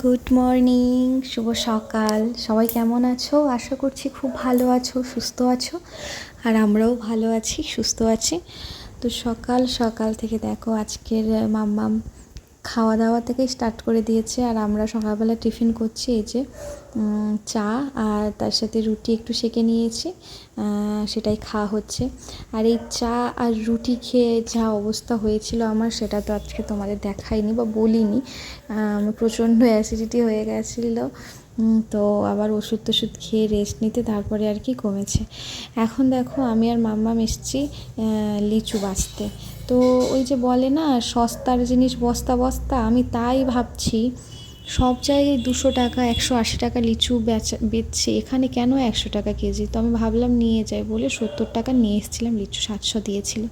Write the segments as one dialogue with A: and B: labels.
A: Good morning শুভ সকাল। সবাই কেমন আছো? আশা করছি খুব ভালো আছো, সুস্থ আছো, আর আমরাও ভালো আছি, সুস্থ আছি। তো সকাল সকাল থেকে দেখো, আজকের মাম্মাম খাওয়া দাওয়া থেকে স্টার্ট করে দিয়েছে, আর আমরা সকালবেলা টিফিন করছি, এই যে চা আর তার সাথে রুটি একটু সেঁকে নিয়েছি সেটাই খাওয়া হচ্ছে। আর এই চা আর রুটি খেয়ে যা অবস্থা হয়েছিল আমার, সেটা তো আজকে তোমাদের দেখাইনি বা বলিনি। প্রচণ্ড অ্যাসিডিটি হয়ে গেছিল তো আবার ওষুধ টষুধ খেয়ে রেস্ট নিতে তারপরে আর কি কমেছে। এখন দেখো আমি আর মাম্মাম এসছি লিচু বাঁচতে। তো ওই যে বলে না, সস্তার জিনিস বস্তা বস্তা, আমি তাই ভাবছি সব জায়গায় দুশো টাকা, একশো আশি টাকা লিচু বেচা, বেচছে। এখানে কেন একশো টাকা কেজি? তো আমি ভাবলাম নিয়ে যাই বলে সত্তর টাকা নিয়ে এসেছিলাম, লিচু সাতশো দিয়েছিল।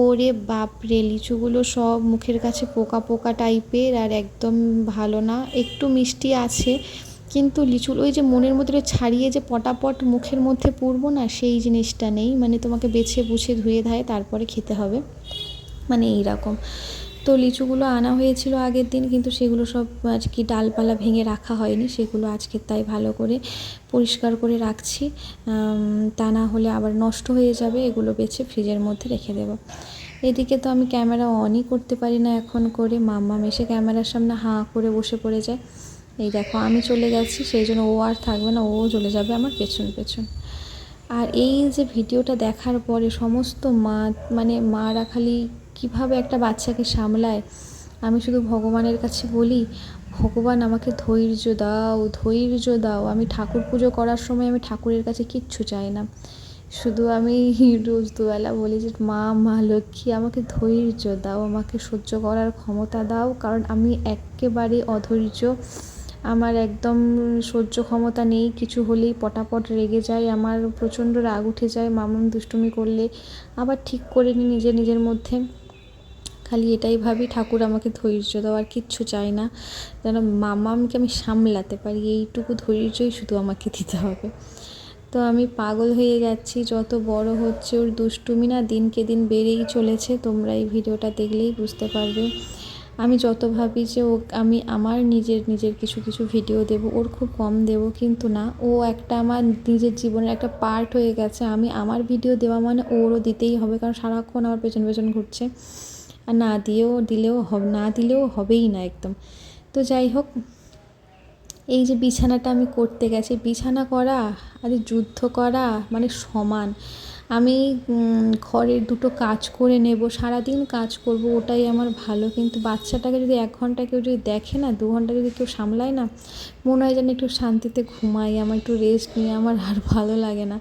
A: ওরে বাপরে লিচুগুলো সব মুখের কাছে পোকা পোকা টাইপের আর একদম ভালো না। একটু মিষ্টি আছে, কিন্তু লিচুর ওই যে মনের মধ্যে ছাড়িয়ে যে পটাপট মুখের মধ্যে পুরবো না, সেই জিনিসটা নেই। মানে তোমাকে বেছে বুছে ধুয়ে ধায়ে তারপরে খেতে হবে। মানে এইরকম। তো লিচুগুলো আনা হয়েছিল আগের দিন, কিন্তু সেগুলো সব আর কি ডালপালা ভেঙে রাখা হয়নি, সেগুলো আজকে তাই ভালো করে পরিষ্কার করে রাখছি। তা না হলে আবার নষ্ট হয়ে যাবে, এগুলো বেছে ফ্রিজের মধ্যে রেখে দেবো। এদিকে তো আমি ক্যামেরা অনই করতে পারি না এখন করে, মাম্মা মেশে ক্যামেরার সামনে হাঁ করে বসে পড়ে যায়। এই দেখো, আমি চলে গেছি সেই জন্য ও আর থাকবে না, ও চলে যাবে আমার পেছন পেছন। আর এই যে ভিডিওটা দেখার পরে সমস্ত মা মানে মারা খালি কীভাবে একটা বাচ্চাকে সামলায়? আমি শুধু ভগবানের কাছে বলি, ভগবান আমাকে ধৈর্য দাও ধৈর্য দাও। আমি ঠাকুর পুজো করার সময় আমি ঠাকুরের কাছে কিচ্ছু চাই না। শুধু আমি রোজ দুবেলা বলি যে, মা মা, লক্ষ্মী, আমাকে ধৈর্য দাও, আমাকে সহ্য করার ক্ষমতা দাও। কারণ আমি একেবারে অধৈর্য। আমার একদম সহ্য ক্ষমতা নেই। কিছু হলেই পটাপট রেগে যায়, আমার প্রচণ্ড রাগ উঠে যায়, মামুন দুষ্টুমি করলে। আবার ঠিক করে নিই নিজে নিজের মধ্যে। খালি এটাই ভাবি, ঠাকুর আমাকে ধৈর্য দাও, আর কিচ্ছু চাই না। যেন মামামকে আমি সামলাতে পারি, এইটুকু ধৈর্যই শুধু আমাকে দিতে হবে। তো আমি পাগল হয়ে যাচ্ছি, যত বড় হচ্ছে ওর দুষ্টুমি না দিনকে দিন বেড়েই চলেছে, তোমরা এই ভিডিওটা দেখলেই বুঝতে পারবে। আমি যত ভাবি যে ও, আমি আমার নিজের নিজের কিছু কিছু ভিডিও দেব, ওর খুব কম দেব, কিন্তু না, ও একটা আমার নিজের জীবনের একটা পার্ট হয়ে গেছে, আমি আমার ভিডিও দেওয়া মানে ওরও দিতেই হবে, কারণ সারাক্ষণ আমার পেছন পেছন ঘুরছে। আর না দিয়েও দিলেও হবে, না দিলেও হবেই না একদম। তো যাই হোক, এই যে বিছানাটা আমি করতে গেছি, বিছানা করা আর যুদ্ধ করা মানে সমান। আমি ঘরের দুটো কাজ করে নেব, সারাদিন কাজ করব, ওটাই আমার ভালো। কিন্তু বাচ্চাটাকে যদি এক ঘণ্টা কেউ যদি দেখে না, দু ঘণ্টা যদি কেউ সামলায় না, মনে হয় যেন একটু শান্তিতে ঘুমাই, আমার একটু রেস্ট নিয়ে আমার আর ভালো লাগে না।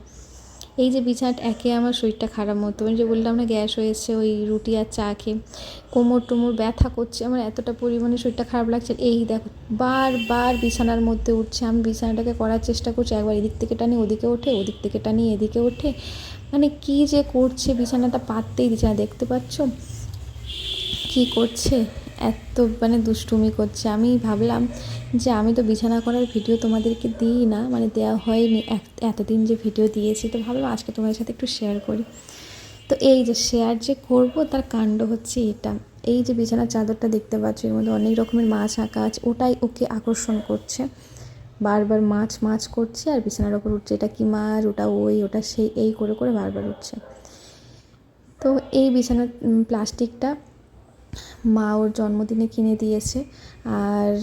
A: এই যে বিছানাটা একে আমার শরীরটা খারাপ মতো। আমি যে বললাম না, গ্যাস হয়েছে ওই রুটি আর চা খেয়ে কোমর টোমর ব্যথা করছে, আমার এতটা পরিমাণে শরীরটা খারাপ লাগছে। এই দেখো, বারবার বিছানার মধ্যে উঠছে। আমি বিছানাটাকে করার চেষ্টা করছি, একবার এদিক থেকে টানি, ওদিকে ওঠে, ওদিক থেকে টানি, এদিকে ওঠে। মানে কি যে করছে, বিছানাটা পাততেই দিচ্ছে না, দেখতে পাচ্ছ? কি করছে? এত মানে দুষ্টুমি করছে। আমি ভাবলাম যে আমি তো বিছানা করার ভিডিও তোমাদেরকে দিই না মানে দেওয়া হয়নি এতদিন যে ভিডিও দিয়েছি। তো ভাবলাম আজকে তোমাদের সাথে একটু শেয়ার করি। তো এই যে শেয়ার যে করব, তার কাণ্ড হচ্ছে এটা। এই যে বিছানার চাদরটা দেখতে পাচ্ছ, এর মধ্যে অনেক রকমের মাছ আঁকা আছে, ওটাই ওকে আকর্ষণ করছে। বারবার মাছ মাছ করছে আর বিছানার ওপর উঠছে, এটা কি মাছ, ওটা ওই, ওটা সেই, এই করে করে বারবার উঠছে। তো এই বিছানার প্লাস্টিকটা মা ওর জন্মদিনে কিনে দিয়েছে। আর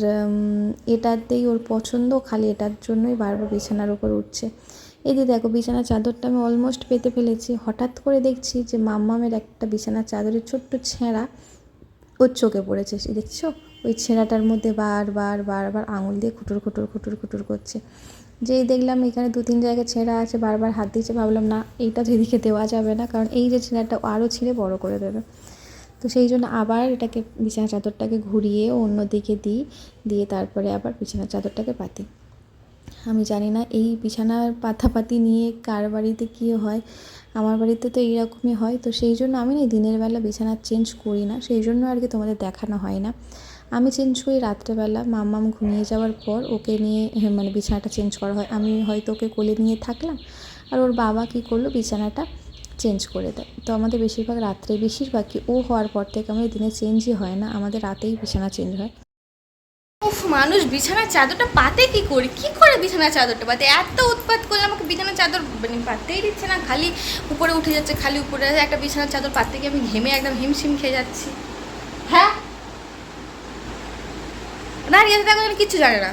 A: এটাতেই ওর পছন্দ, খালি এটার জন্যই বারবার বিছানার ওপর উঠছে। এই যে দেখো, বিছানার চাদরটা আমি অলমোস্ট পেতে ফেলেছি। হঠাৎ করে দেখছি যে মাম্মামের একটা বিছানার চাদরের ছোট্ট ছেঁড়া ওর চোখে পড়েছে। দেখছ? ওই ছেঁড়াটার মধ্যে বারবার বারবার আঙুল দিয়ে খুটুর খুটুর খুটুর খুটুর করছে। যেই দেখলাম এখানে দু, তিন জায়গায় ছেঁড়া আছে বারবার হাত দিয়েছে, ভাবলাম না, এইটা যেদিকে দেওয়া যাবে না। কারণ এই যে ছেঁড়াটা আরও ছিঁড়ে বড় করে দেবে। তো সেই জন্য আবার এটাকে বিছানা চাদরটাকে ঘুরিয়ে অন্য দিকে দিই, দিয়ে তারপরে আবার বিছানা চাদরটাকে পাতি। আমি জানি না এই বিছানার পাতাপাতি নিয়ে কার বাড়িতে কী হয়, আমার বাড়িতে তো এইরকমই হয়। তো সেই জন্য আমি না দিনের বেলা বিছানা চেঞ্জ করি না, সেই জন্য আর কি তোমাদের দেখানো হয় না। আমি চেঞ্জ করি রাত্রেবেলা, মাম্মাম ঘুমিয়ে যাওয়ার পর ওকে নিয়ে মানে বিছানাটা চেঞ্জ করা হয়। আমি হয়তো ওকে কোলে নিয়ে থাকলাম, আর ওর বাবা কী করল, বিছানাটা চেঞ্জ করে দেয়। তো আমাদের বেশিরভাগ রাত্রে, বেশিরভাগই ও হওয়ার পর থেকে আমাদের দিনে চেঞ্জই হয় না, আমাদের রাতেই বিছানা চেঞ্জ হয়।
B: উফ, মানুষ বিছানার চাদরটা পাতে কি করে? কি করে বিছানার চাদরটা পাতে? এত উৎপাত করলে আমাকে বিছানার চাদর মানে পাতেই দিচ্ছে না, খালি উপরে উঠে যাচ্ছে, খালি উপরে একটা বিছানার চাদর পাততে গিয়ে আমি ঘেমে একদম হিমশিম খেয়ে যাচ্ছি। হ্যাঁ? দেখো তুমি কিচ্ছু জানে না।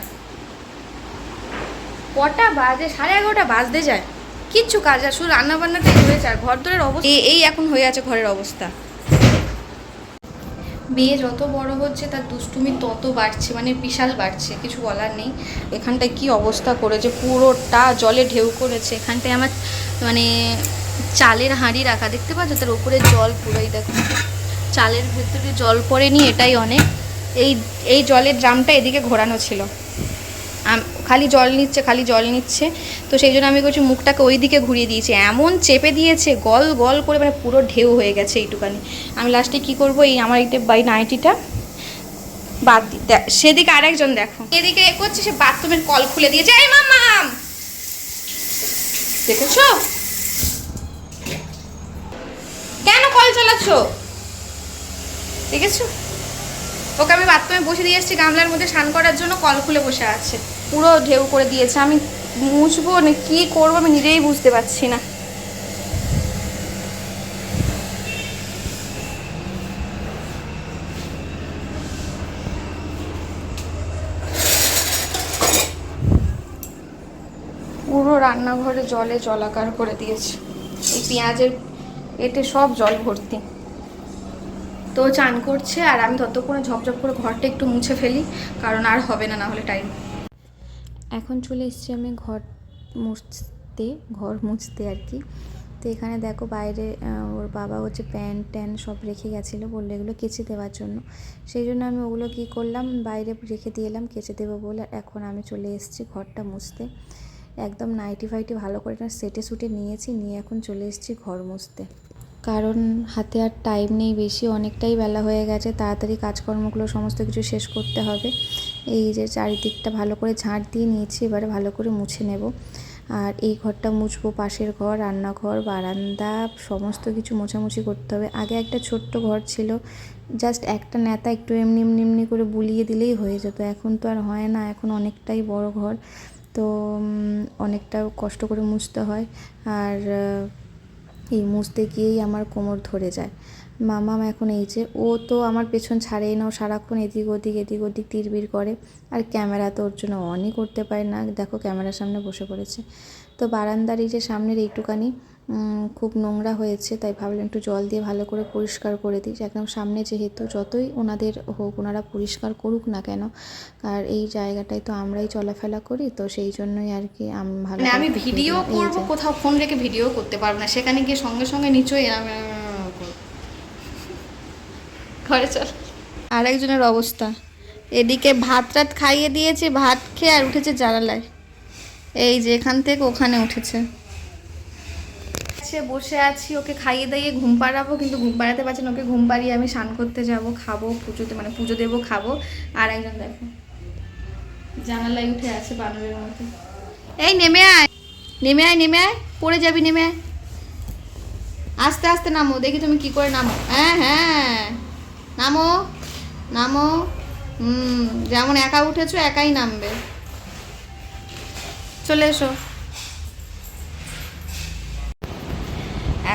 B: কটা বাজে? সাড়ে এগারোটা বাজতে যায়। কিচ্ছু কাজ আর শুধু রান্না বান্নাটাই হয়েছে, আর ঘর দরের অবস্থা এই- এখন হয়ে আছে ঘরের অবস্থা। মেয়ে যত বড় হচ্ছে, তার দুষ্টুমি তত বাড়ছে মানে বিশাল বাড়ছে, কিছু বলার নেই। এখানটায় কি অবস্থা করেছে, পুরোটা জলে ঢেউ করেছে। এখানটায় আমার মানে চালের হাঁড়ি রাখা, দেখতে পাচ্ছ? তার উপরে জল পুরোই দেখো। চালের ভেতরে জল পড়েনি, এটাই অনেক। এই এই জলের ড্রামটা এদিকে ঘোরানো ছিল। খালি জল নিচ্ছে, খালি জল নিচ্ছে। তো সেই জন্য আমি করছি মুখটাকে ওই দিকে ঘুরিয়ে দিয়েছি। এমন চেপে দিয়েছে, গল গল করে মানে পুরো ঢেউ হয়ে গেছে এইটুকানি। আমি লাস্টে কি করব? এই আমার এইটা বাই নাইটিটা বাদ দি সেদিকে আরেকজন দেখো। এদিকে এ করছে, সে বাথরুমের কল খুলে দিয়েছে। এই মামাম দেখেছ? কেন কল চালাচ্ছ? দেখেছ? ওকে আমি বাথরুমে বসে দিয়ে এসেছি, গামলার মধ্যে স্নান করার জন্য কল খুলে বসে আছে। পুরো ঢেউ করে দিয়েছে। আমি মুছবো না, কি করব আমি নিজেই বুঝতে পারছি না। পুরো রান্নাঘরে জলে জলাকার করে দিয়েছে। এই পেঁয়াজের এতে সব জল ভর্তি। তো চান করছে আর আমি ততক্ষণে ঝপঝপ করে ঘরটা একটু মুছে ফেলি, কারণ আর হবে না না হলে টাইম এখন চলে এসেছি আমি ঘর মুছতে ঘর মুছতে আর কি। তো এখানে দেখো বাইরে ওর বাবা হচ্ছে প্যান্ট ট্যান্ট সব রেখে গেছিল, বলল এগুলো কেচে দেওয়ার জন্য। সেই জন্য আমি ওগুলো কী করলাম, বাইরে রেখে দিয়ে এলাম, কেচে দেবো বলে। এখন আমি চলে এসেছি ঘরটা মুছতে। একদম নাইটি ফাইটি ভালো করে সেটে সুটে নিয়েছি, নিয়ে এখন চলে এসেছি ঘর মুছতে। কারণ হাতে আর টাইম নেই বেশি, অনেকটাই বেলা হয়ে গেছে, তাড়াতাড়ি কাজকর্মগুলো, সমস্ত কিছু শেষ করতে হবে। এই যে চারিদিকটা ভালো করে ঝাঁট দিয়ে নিয়েছি, এবারে ভালো করে মুছে নেব। আর এই ঘরটা মুছবো, পাশের ঘর, রান্নাঘর, বারান্দা, সমস্ত কিছু মোছামুছি করতে হবে। আগে একটা ছোট্ট ঘর ছিল জাস্ট একটা নেতা একটু এমনি এমনি এমনি করে বুলিয়ে দিলেই হয়ে যেত। এখন তো আর হয় না, এখন অনেকটাই বড় ঘর, তো অনেকটা কষ্ট করে মুছতে হয়। আর এই মুছতে গিয়েই আমার কোমর ধরে যায়। মামাম এখন এই যে, ও তো আমার পেছন ছাড়েই না, ও সারাক্ষণ এদিক ওদিক এদিক ওদিক তিরবির করে। আর ক্যামেরা তো ওর জন্য অনই করতে পারে না। দেখো ক্যামেরার সামনে বসে পড়েছে। তো বারান্দার এই যে সামনের এইটুকানি খুব নোংরা হয়েছে তাই ভাবলাম একটু জল দিয়ে ভালো করে পরিষ্কার করে দিই। একদম সামনে যেহেতু যতই ওনাদের হোক ওনারা পরিষ্কার করুক না কেন আর এই জায়গাটায় তো আমরাই চলাফেরা করি তো সেই জন্যই আর কি আমি ভালো
A: মানে আমি ভিডিও করব কোথাও ফোন রেখে ভিডিও করতে পারব না সেখানে গিয়ে সঙ্গে সঙ্গে নিচই ঘরে চল।
B: আর একজনের অবস্থা এদিকে ভাত রাত খাইয়ে দিয়েছে ভাত খেয়ে আর উঠেছে জানালায় এই যে এখান থেকে ওখানে উঠেছে। সে বসে আছি, ওকে খাইয়ে দাইয়ে ঘুম পাড়াবো, কিন্তু ঘুম পাড়াতে পারছি না, ওকে ঘুম পাড়িয়ে আমি স্নান করতে যাব, খাব, পুজোতে মানে পুজো দেবো, খাব। আর একজন দেখো, জানালায় উঠে আছে বানরের মতো। এই, নেমে আয় নেমে আয় নেমে আয়, পড়ে যাবি, নেমে আয়। আস্তে আস্তে নামো, দেখি তুমি কি করে নামো। হ্যাঁ হ্যাঁ নামো নামো, হুম, যেমন একা উঠেছো, একাই নামবে। চলে এসো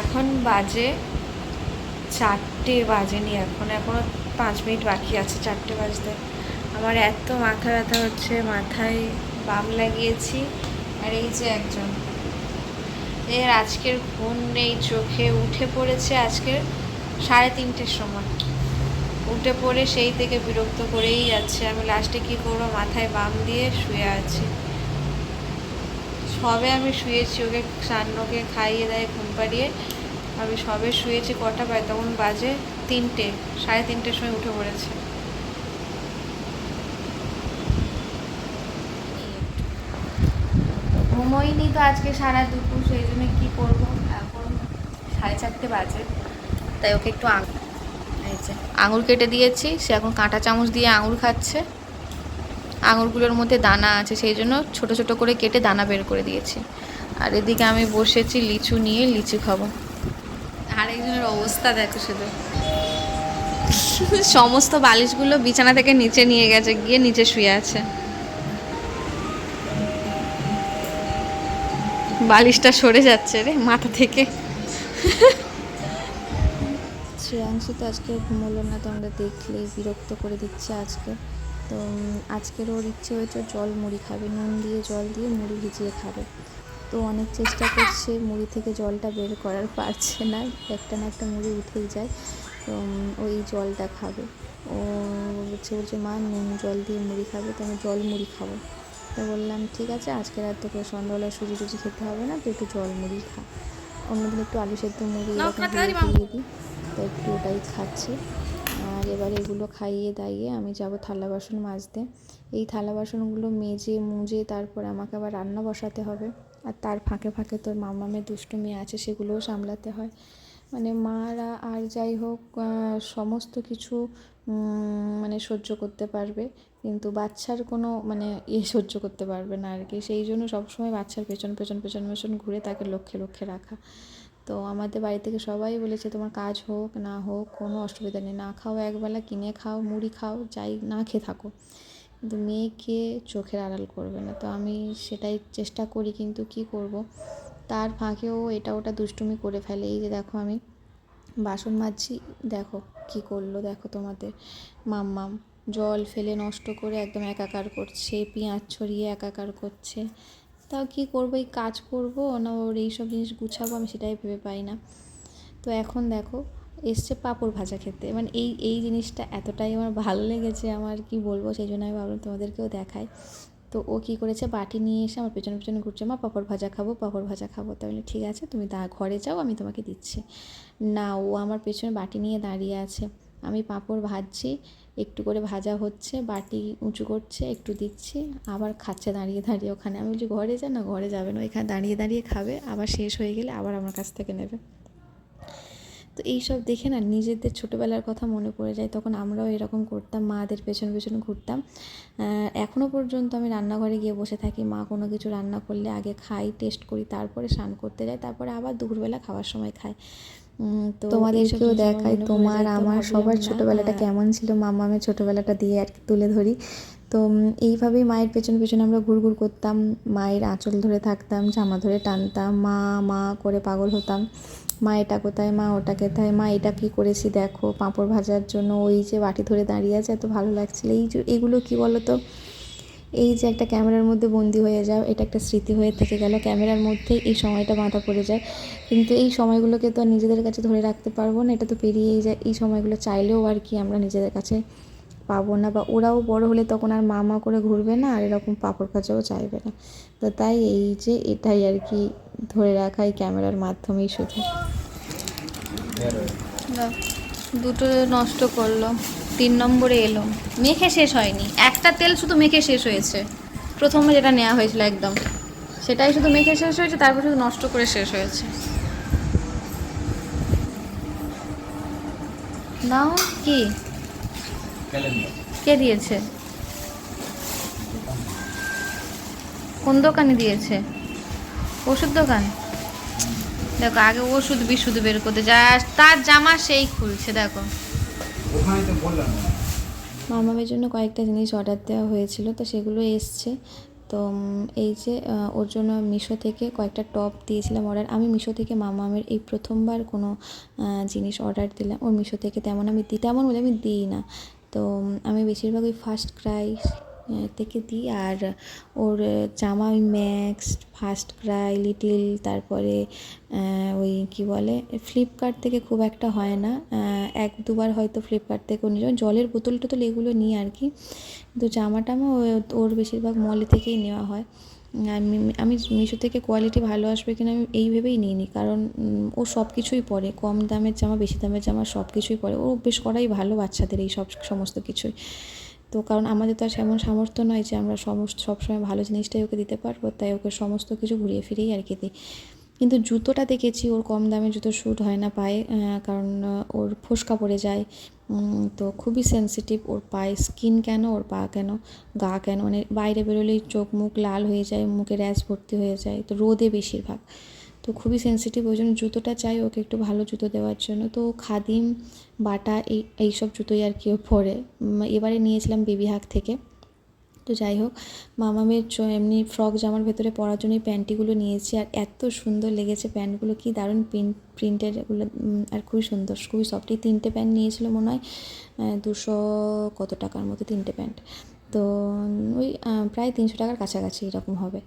B: এখন বাজে চারটে বাজেনি এখন, এখনও পাঁচ মিনিট বাকি আছে চারটে বাজতে। আমার এত মাথা ব্যথা হচ্ছে, মাথায় বাম লাগিয়েছি আর এই যে একজন। এর আজকের ঘুম নেই, চোখে উঠে পড়েছে আজকের সাড়ে তিনটের সময়। উঠে পড়ে সেই থেকে বিরক্ত করেই যাচ্ছে। আমি লাস্টে কি করব? মাথায় বাম দিয়ে শুয়ে আছি। সবে আমি শুয়েছি, ওকে সান্নকে খাইয়ে দেয়, ঘুম পাড়িয়ে আমি সবে শুয়েছি কটা পায় তখন বাজে তিনটে, সাড়ে তিনটের সময় উঠে পড়েছে। ঘুমোইনি তো আজকে সারা দুপুর, সেই জন্য কী করব? এখন সাড়ে চারটে বাজে, তাই ওকে একটু আঙ এই যে আঙুর কেটে দিয়েছি, সে এখন কাঁটা চামচ দিয়ে আঙুর খাচ্ছে। আঙুরগুলোর মধ্যে দানা আছে, সেই জন্য ছোট ছোট করে কেটে দানা বের করে দিয়েছি। আর এদিকে আমি বসেছি লিচু নিয়ে, লিচু খাব। আর একজনের অবস্থা দেখো শুধু।
A: সমস্ত বালিশগুলো বিছানা থেকে নিচে নিয়ে গেছে, গিয়ে নিচে শুয়ে আছে। বালিশটা সরে যাচ্ছে রে মাথা থেকে। শ্রেয়াংশু তো আজকে ঘুমোলো না তোমরা দেখলে বিরক্ত করে দিচ্ছে আজকে। তো আজকের ওর ইচ্ছে হয়েছে জল মুড়ি খাবে, নুন দিয়ে জল দিয়ে মুড়ি ভিজিয়ে খাবে। তো অনেক চেষ্টা করছে মুড়ি থেকে জলটা বের করার পারছে না একটা না একটা মুড়ি উঠেই যায় তো ওই জলটা খাবে। ও বলছে বলছে মা নুন জল দিয়ে মুড়ি খাবে তো আমি জল মুড়ি খাব। তো বললাম ঠিক আছে আজকে রাত তোকে সন্ধ্যাবেলা সুজি টুজি খেতে হবে না তো একটু জল মুড়ি খা। অন্যদিন একটু আলু সেদ্ধ মুড়ি দিয়ে দিই তো একটু ওটাই খাচ্ছে। আর এবার এগুলো খাইয়ে দাইয়ে আমি যাব থালা বাসন মাজতে। এই থালা বাসনগুলো মেজে মুজে তারপর আমাকে আবার রান্না বসাতে হবে। আর তার ফাঁকে ফাঁকে তোর মামা মামামের দুষ্টুমি আছে, সেগুলোও সামলাতে হয়। মানে মারা আর যাই হোক সমস্ত কিছু মানে সহ্য করতে পারবে। কিন্তু বাচ্চার কোনো মানে ইয়ে সহ্য করতে পারবে না আর কি। সেই জন্য সবসময় বাচ্চার পেছন পেছন পেছন পেছন ঘুরে তাকে লক্ষ্যে লক্ষ্যে রাখা। তো আমাদের বাড়ি থেকে সবাই বলেছে, তোমার কাজ হোক, না হোক, কোনো অসুবিধা নেই। না খাও একবেলা, কিনে খাও, মুড়ি খাও, যাই, না খেয়ে থাকো। কিন্তু মেয়েকে চোখের আড়াল করবে না। তো আমি সেটাই চেষ্টা করি কিন্তু কি করব? তার ফাঁকেও এটা ওটা দুষ্টুমি করে ফেলে। এই যে দেখো আমি বাসন মাজছি, দেখো কি করল, দেখো তোমাদের। মাম্মাম, জল ফেলে নষ্ট করে একদম একাকার করছে, পেঁয়াজ ছড়িয়ে একাকার করছে। তাও কি করব? এই কাজ করব না ওর এইসব জিনিস গুছাবো আমি সেটাই ভেবে পাই না। তো এখন দেখো এসছে পাঁপড় ভাজা খেতে। মানে এই এই জিনিসটা এতটাই আমার ভালো লেগেছে আমার কি বলব, সেই জন্য আমি ভাবলাম তোমাদেরকেও দেখাই। তো ও কি করেছে, বাটি নিয়ে এসে আমার পেছনে পেছনে ঘুরছে, মা, পাঁপড় ভাজা খাব, পাঁপড় ভাজা খাব। তাহলে ঠিক আছে, তুমি দা, ঘরে যাও, আমি তোমাকে দিচ্ছি। না, ও আমার পেছনে বাটি নিয়ে দাঁড়িয়ে আছে। আমি পাঁপড় ভাজছি, একটু করে ভাজা হচ্ছে, বাটি উঁচু করছে, একটু দিচ্ছি, আবার খাচ্ছে দাঁড়িয়ে দাঁড়িয়ে ওখানে। আমি বলছি, ঘরে যা না, ঘরে যাবে না। ওইখানে দাঁড়িয়ে দাঁড়িয়ে খাবে, আবার শেষ হয়ে গেলে আবার আমার কাছ থেকে নেবে। তো এইসব দেখে না নিজেদের ছোটোবেলার কথা মনে পড়ে যায়। তখন আমরাও এরকম করতাম মাদের পেছন পেছন ঘুরতাম। এখনও পর্যন্ত আমি রান্নাঘরে গিয়ে বসে থাকি। মা কোনো কিছু রান্না করলে আগে খাই টেস্ট করি তারপরে স্নান করতে যাই তারপরে আবার দুপুরবেলা খাওয়ার সময় খাই। তো তোমাদেরকেও দেখাই তোমার আমার সবার ছোটোবেলাটা কেমন ছিল মামামের ছোটোবেলাটা দিয়ে আর কি তুলে ধরি। তো এইভাবেই মায়ের পেছন পেছন আমরা ঘুরঘুর করতাম মায়ের আঁচল ধরে থাকতাম জামা ধরে টানতাম মা মা করে পাগল হতাম। মা, এটা কোথায় মা, ওটা কোথায় মা, এটা কি করেছি দেখো, পাঁপড় ভাজার জন্য ওই যে বাটি ধরে দাঁড়িয়ে আছে, এত ভালো লাগছিল। এই যে, এগুলো কী বলো তো এই যে একটা ক্যামেরার মধ্যে বন্দি হয়ে যাও, এটা একটা স্মৃতি হয়ে থেকে গেল। ক্যামেরার মধ্যেই এই সময়টা বাঁধা পড়ে যায়। কিন্তু এই সময়গুলোকে তো নিজেদের কাছে ধরে রাখতে পারব না, এটা তো পেরিয়েই যায়। এই সময়গুলো চাইলেও আর কি আমরা নিজেদের কাছে পাবো না বা ওরাও বড় হলে তখন আর মা মা করে ঘুরবে না আর এরকম পাপড় কাচাও চাইবে না। তো তাই এই যে এটাই আর কি ধরে রাখা এই ক্যামেরার মাধ্যমেই শুধু।
B: দুটো নষ্ট করল তিন নম্বরে এলো মেখে শেষ হয়নি। একটা তেল শুধু মেখে শেষ হয়েছে। প্রথমে যেটা নেওয়া হয়েছিল একদম, সেটাই শুধু মেখে শেষ হয়েছে, তারপর শুধু নষ্ট করে শেষ হয়েছে। নাও কি? কে দিয়েছে? কোন দোকানে দিয়েছে? ওষুধ দোকান? দেখো আগে ওষুধ বিশুদ্ধ বের করতে যায় তার জামা সেই খুলছে দেখো।
A: মামামের জন্য কয়েকটা জিনিস অর্ডার দেওয়া হয়েছিল তো সেগুলো এসছে। তো এই যে ওর জন্য মিশো থেকে কয়েকটা টপ দিয়েছিলাম অর্ডার আমি মিশো থেকে মামামের এই প্রথমবার কোনো জিনিস অর্ডার দিলাম। ওর মিশো থেকে তেমন আমি দিই তেমন বলে আমি দিই না। তো আমি বেশিরভাগ ওই ফার্স্ট ক্রাই থেকে দিই। আর ওর জামা ওই ম্যাক্স ফার্স্ট ক্রাই লিটিল তারপরে ওই কি বলে ফ্লিপকার্ট থেকে খুব একটা হয় না। এক দুবার হয়তো ফ্লিপকার্ট থেকে নিয়ে জলের বোতল টোতল এগুলো নিই আর কি। কিন্তু জামা টামা ও- ওর বেশিরভাগ মলে থেকেই নেওয়া হয়। আমি মিশো থেকে কোয়ালিটি ভালো আসবে কিনা আমি এই ভেবেই নিইনি। কারণ, ও সব কিছুই পরে। কম দামের জামা, বেশি দামের জামা সব কিছুই পরে। ও বেশ করাই ভালো বাচ্চাদের এই সব, সমস্ত কিছুই। তো কারণ আমাদের তো আর সেমন সামর্থ্য নয় যে আমরা সমস্ত, সবসময় ভালো জিনিসটাই ওকে দিতে পারব। তাই ওকে সমস্ত কিছু ঘুরিয়ে ফিরিয়ে আর কি দিই। কিন্তু জুতোটা দেখেছি, ওর কম দামে জুতো শ্যুট হয় না পায়ে কারণ ওর ফোসকা পড়ে যায়। তো খুবই সেন্সিটিভ ওর পায়ে স্কিন কেন, ওর পা কেন, গা কেন? মানে বাইরে বেরোলেই চোখ মুখ লাল হয়ে যায়, মুখে র্যাশ ভর্তি হয়ে যায়, তো রোদে বেশিরভাগ। তো খুবই সেন্সিটিভ ওই জন্য জুতোটা চাই ওকে একটু ভালো জুতো দেওয়ার জন্য। তো খাদিম, বাটা, এই, এইসব জুতোই আর কি ও পরে। এবারে নিয়েছিলাম বেবি হাক থেকে। তো যাই হোক মামামের এমনি ফ্রক জামার ভেতরে পরার জন্য প্যান্টিগুলো নিয়েছি আর এত সুন্দর লেগেছে প্যান্টগুলো, কি দারুণ প্রিন্ট প্রিন্টের এগুলো আর খুবই সুন্দর, খুবই সফট এই তিনটে প্যান্ট নিয়েছিল মনে হয় দুশো কত টাকার মতো তিনটে প্যান্ট। তো ওই প্রায় তিনশো টাকার কাছাকাছি এরকম হবে।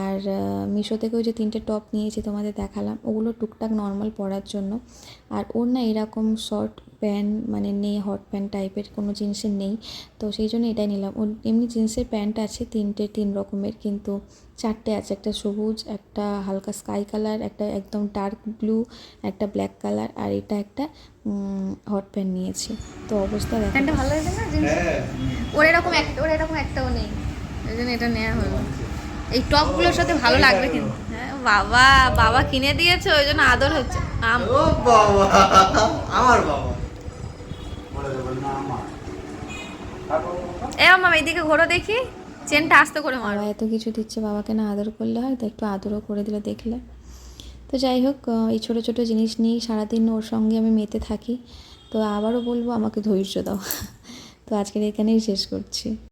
A: আর মিশো থেকে ওই যে তিনটে টপ নিয়েছি তোমাদের দেখালাম, ওগুলো টুকটাক নর্মাল পরার জন্য। আর ওর না এরকম শর্ট প্যান্ট মানে নেই হট প্যান্ট টাইপের কোনো জিন্সের নেই। তো সেই জন্য এটাই নিলাম। ওর এমনি জিন্সের প্যান্ট আছে তিনটে তিন রকমের কিন্তু চারটে আছে। একটা সবুজ একটা হালকা স্কাই কালার একটা একদম ডার্ক ব্লু একটা ব্ল্যাক কালার আর এটা একটা হট প্যান্ট নিয়েছি। তো অবস্থা দেখো।
B: ভালো লাগছে না জিন্স?
C: হ্যাঁ
B: ওর এরকম একটা ওর এরকম একটাও নেই। ওই জন্য এটা নেওয়া হলো। এই টপগুলোর সাথে ভালো লাগবে কিন্তু। হ্যাঁ বাবা বাবা কিনে দিয়েছে ওই জন্য আদর হচ্ছে। আম-
D: আমার বাবা
C: বলে দেবেন না আমার তারপর
B: এ মামা এইদিকে ঘোরো দেখি। চেনটা আস্তে করে মারো।
A: এত কিছু দিচ্ছে, বাবাকে না আদর করলে হয়, তো একটু আদরও করে দিলে দেখলে। তো যাই হোক এই ছোটো ছোটো জিনিস নিয়েই সারাদিন ওর সঙ্গে আমি মেতে থাকি। তো আবারও বলব, আমাকে ধৈর্য দাও। তো আজকের এখানেই শেষ করছি।